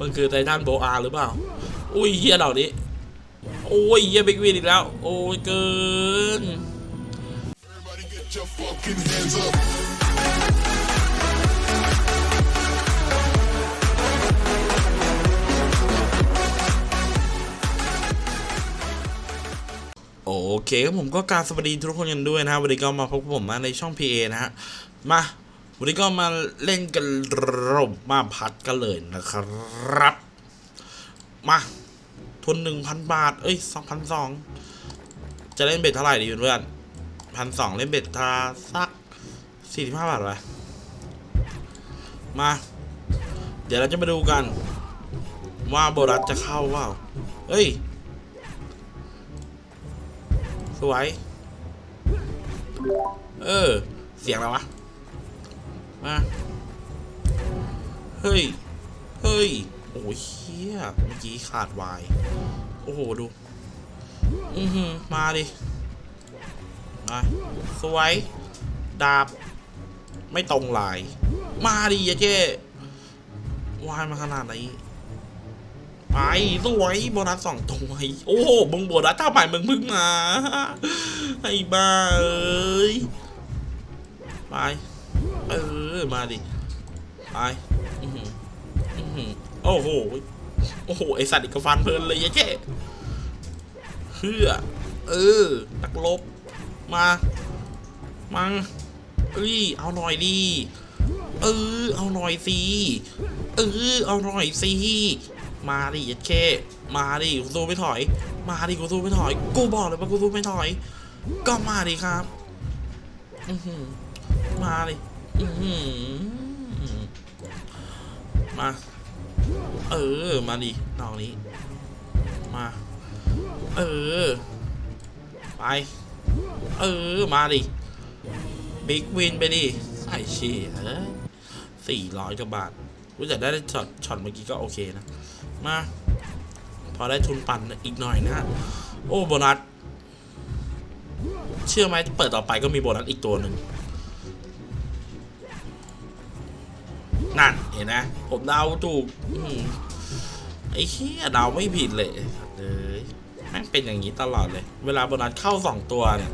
มันคือไททันโบอาหรือเปล่า อุ้ยเฮียเหล่านี้ โอ้ยเฮียบิ๊กวินอีกแล้ว โอ้ยเกิน โอเคครับผมก็การสวัสดีทุกคนกันด้วยนะครับวันนี้ก็มาพบกับผมนะในช่อง PA นะฮะ มา วันนี้ก็มาเล่นกันรบมาพัดกันเลยนะครับ มาทุนหนึ่งพันบาท เอ้ยสองพันสองจะเล่นเบ็ดเท่าไหร่ดีเพื่อนพันสองเล่นเบ็ดทาสักสี่สิบห้าบาทไว้มา เดี๋ยวเราจะมาดูกัน ว่าโบรัสจะเข้าเปล่าเอ้ย สวย เออ เสียงอะไรวะ มา เฮ้ย เฮ้ย โอ้ยเฮียเมื่อกี้ขาดวาย โอ้โห ดู อือหือมาดิ มาสวย ดาบ ไม่ตรงลาย มาดิยะเจ้วายมาขนาดไหนไปสวยโบนัสสองตัวไอ้โอ้โหมึงโบนัสเท่าไหร่มึงพิ่งมา ไอ้บ้าเอ้ย ไป เออ มาดิไปอื้อหืออื้อหือโอ้โห โอ้โห ไอสัตว์อีกกระฟันเพลินเลยยะเจ๊เฮือเออนักลบ มา มังเอ้ย เอาหน่อยดิเออ เอาหน่อยสิเออ เอาหน่อยสิมาดิยัดเคมาดิกูสู้ไม่ถอย มาดิกูสู้ไม่ถอย กูบอกเลยว่ากูสู้ไม่ถอย ก็มาดิครับอือหือมาดิอือหือ มา เออ มาดิดอกนี้ มา เออ ไป เออ มาดิ บิ๊กวินไปดิไอ้เชี่ยเอ้ยสี่ร้อยกว่าบาทรู้จักได้ช็อตช็อตเมื่อกี้ก็โอเคนะ มา พอได้ทุนปั่นอีกหน่อยนะ โอ้ โบนัส เชื่อไหมเปิดต่อไปก็มีโบนัสอีกตัวหนึ่ง นั่นเห็นนะ ผมเดาถูกอไอ้เหี้ยเดาไม่ผิดเลยเลยแม่งเป็นอย่างนี้ตลอดเลย เวลาโบนัสเข้าสองตัวเนี่ย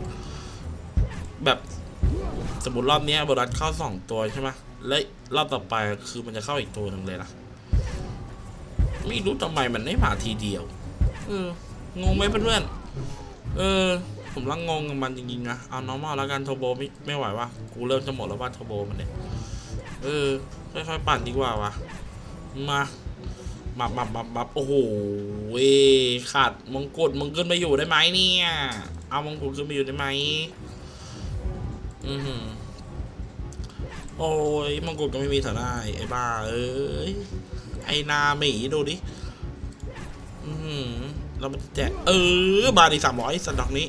แบบสมมติรอบนี้โบนัสเข้าสองตัวใช่ไหมแล้วรอบต่อไปคือมันจะเข้าอีกตัวหนึ่งเลยล่ะ ไม่รู้ทำไมมันไม่มาทีเดียว เอองงไหมเพื่อนๆเออ ผมลังงงกับมันจริงๆนะ เอาน้องมาแล้วกันโทโบไม่ไม่ไหววะกูเริ่มจะหมดแล้วว่าโทโบมันเนี่ย เออค่อยๆปั่นดีกว่าวะมามามามามาโอ้โหเวขาดมงกุฎมึงขึ้นมาอยู่ได้ไหมเนี่ยเอามงกุฎขึ้นมาอยู่ได้ไหมอือหือโอ้ยมงกุฎก็ไม่มีเถอะได้ไอ้บ้าเอ้ยไอ้นาหมีดูดิอือหือเรามันแจกเออมาดิสามร้อยสันดอกนี้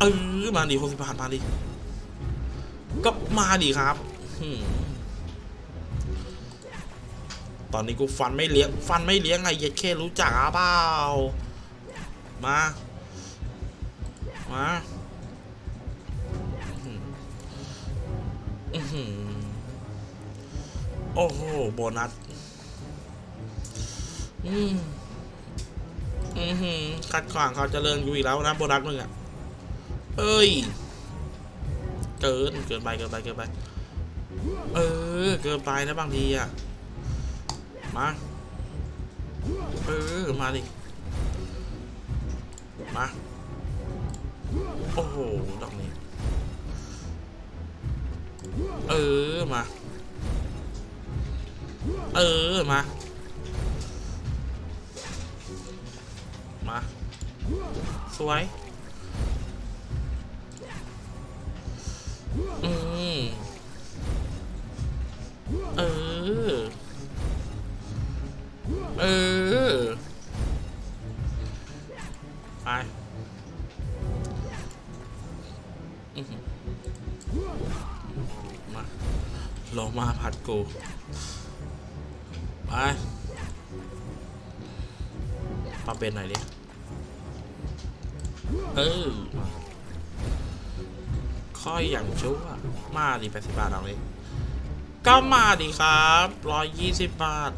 เออมาดิหกสิบบาทมาดิก็มาดิครับ ตอนนี้กูฟันไม่เลี้ยง ฟันไม่เลี้ยงไงเย็ดเครู้จักอะเปล่า มา มาโอ้โห โบนัส อืมอือหือขัดขวางเขาเจริญกูอีกแล้วนะโบนัสมึงอะเอ้ย เกิน เกินไป เกินไป เกินไป เออ เกินไปนะบางทีอะ มา เออ มาดิ มา โอ้โห ดอกนี้ เออ มา เออ มา มา สวย อืม เออ ไปมาลงมาผัดกู ไปปรับเป็นหน่อยดิ เออ ค่อยอย่างชั่วมาดิแปดสิบบาทเอาเลย ก็มาดิครับร้อยยี่สิบบาท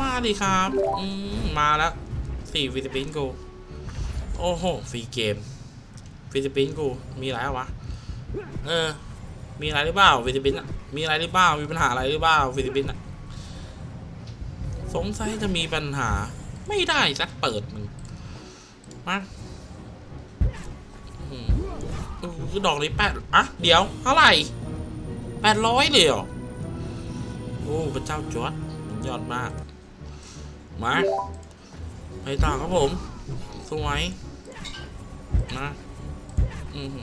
มาดิครับอืมมาแล้วสี่ฟิลิปปินส์กู โอ้โหฟรีเกมฟิลิปปินส์กูมีอะไรวะ เออ มีอะไรหรือเปล่าฟิลิปปินส์มีอะไรหรือเปล่ามีปัญหาอะไรหรือเปล่าฟิลิปปินส์สงสัยจะมีปัญหา ไม่ได้สักเปิดมึงมาอือดอกนี้แปดอะเดี๋ยวเท่าไหร่แปดร้อยเลยเหรอโอ้พระเจ้าจอร์ด ยอดมาก มาไปต่อครับผม สวยมาอือ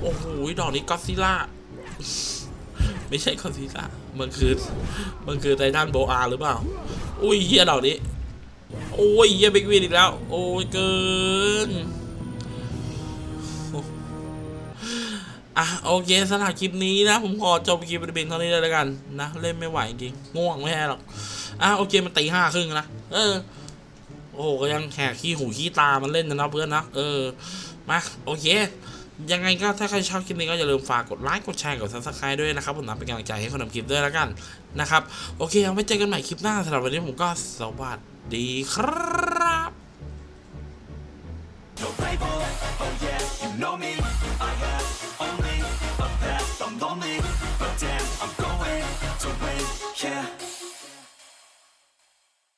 โอ้โห ดอกนี้ก็ซิล่า ไม่ใช่ก็อดซิล่า มันคือ มันคือไททันโบอาหรือเปล่า อุ้ยเฮียดอกนี้ โอ้ยเฮียบิ๊กวินอีกแล้ว โอ้ยเกิน อะโอเคสำหรับคลิปนี้นะ ผมขอจบคลิปเป็นเท่านี้เลยแล้วกันนะเล่นไม่ไหวจริงง่วงไม่แหรอกอะโอเคมันตีห้าครึ่งนะเออโอ้โหก็ยังแหกขี้หูขี้ตามันเล่นนะนะเพื่อนนะเออมาโอเคยังไงก็ถ้าใครชอบคลิปนี้ก็อย่าลืมฝากกดไลค์กดแชร์กดซับสไครต์ด้วยนะครับผมนะเป็นกำลังใจให้คนทำคลิปด้วยแล้วกันนะครับโอเคเอาไว้เจอกันใหม่คลิปหน้าสำหรับวันนี้ผมก็สวัสดีครับ away, yeah.